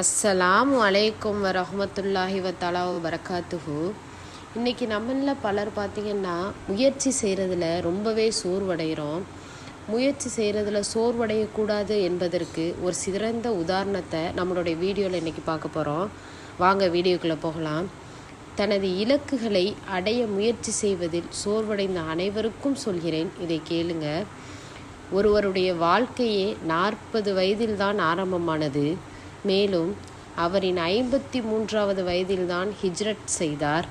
அஸ்ஸலாம் வலைக்கம் வரமத்துல்லாஹி வத்தாலா வரகாத்துஹு இன்றைக்கி நம்மளில் பலர் பார்த்திங்கன்னா முயற்சி செய்கிறதுல ரொம்பவே சோர்வடைகிறோம். முயற்சி செய்கிறதுல சோர்வடையக்கூடாது என்பதற்கு ஒரு சிறந்த உதாரணத்தை நம்மளுடைய வீடியோவில் இன்றைக்கி பார்க்க போகிறோம் வாங்க வீடியோக்குள்ளே போகலாம். தனது இலக்குகளை அடைய முயற்சி செய்வதில் சோர்வடைந்த அனைவருக்கும் சொல்கிறேன். இதை கேளுங்க. ஒருவருடைய வாழ்க்கையே நாற்பது வயதில்தான் ஆரம்பமானது. மேலும் அவரின் ஐம்பத்தி மூன்றாவது வயதில்தான் ஹிஜ்ரட் செய்தார்.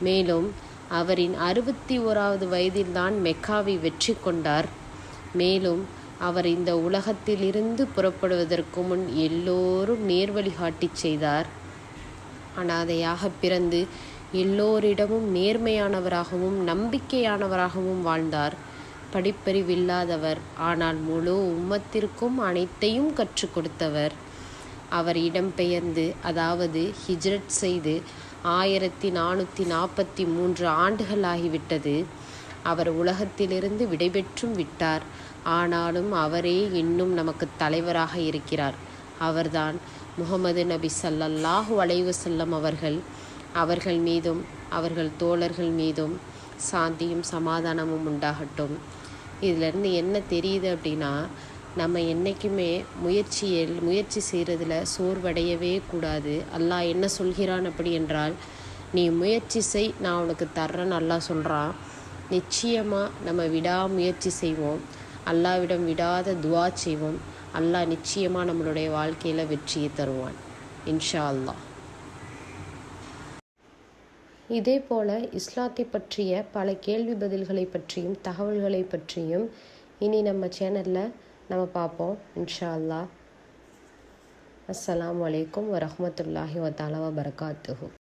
மேலும் அவரின் அறுபத்தி ஓராவது வயதில்தான் மெக்காவை வெற்றி கொண்டார். மேலும் அவர் இந்த உலகத்திலிருந்து புறப்படுவதற்கு முன் எல்லோரும் நேர்வழிகாட்டிச் செய்தார். அனாதையாக பிறந்து எல்லோரிடமும் நேர்மையானவராகவும் நம்பிக்கையானவராகவும் வாழ்ந்தார். படிப்பறிவில்லாதவர் ஆனால் முழு உம்மத்திற்கும் அனைத்தையும் கற்றுக் கொடுத்தவர். அவர் இடம்பெயர்ந்து அதாவது ஹிஜ்ரட் செய்து ஆயிரத்தி நானூற்றி நாற்பத்தி மூன்று ஆண்டுகள் ஆகிவிட்டது அவர் உலகத்திலிருந்து விடைபெற்றும் விட்டார். ஆனாலும் அவரே இன்னும் நமக்கு தலைவராக இருக்கிறார். அவர்தான் முகமது நபி சல்லல்லாஹு அலைவு செல்லம் அவர்கள். அவர்கள் மீதும் அவர்கள் தோழர்கள் மீதும் சாந்தியும் சமாதானமும் உண்டாகட்டும். இதிலேருந்து என்ன தெரியுது அப்படின்னா நம்ம என்றைக்குமே முயற்சியில் முயற்சி செய்கிறதுல சோர்வடையவே கூடாது. அல்லாஹ் என்ன சொல்கிறான் அப்படி என்றால் நீ முயற்சி செய் நான் உனக்கு தர்றேன்னு அல்லாஹ் சொல்கிறான் நிச்சயமாக நம்ம விடாமுயற்சி செய்வோம். அல்லாவிடம் விடாத துவா செய்வோம். அல்லாஹ் நிச்சயமாக நம்மளுடைய வாழ்க்கையில் வெற்றியை தருவான். இன்ஷா அல்லா இதே போல் இஸ்லாத்தை பற்றிய பல கேள்வி பதில்களை பற்றியும் தகவல்களை பற்றியும் இனி நம்ம சேனலில் நம்ம பார்ப்போம் இன்ஷா அல்லா அஸ்லாம் வலைக்கம் வரமத்துல்லாஹி வத்தாலா வபரகாத்துஹூ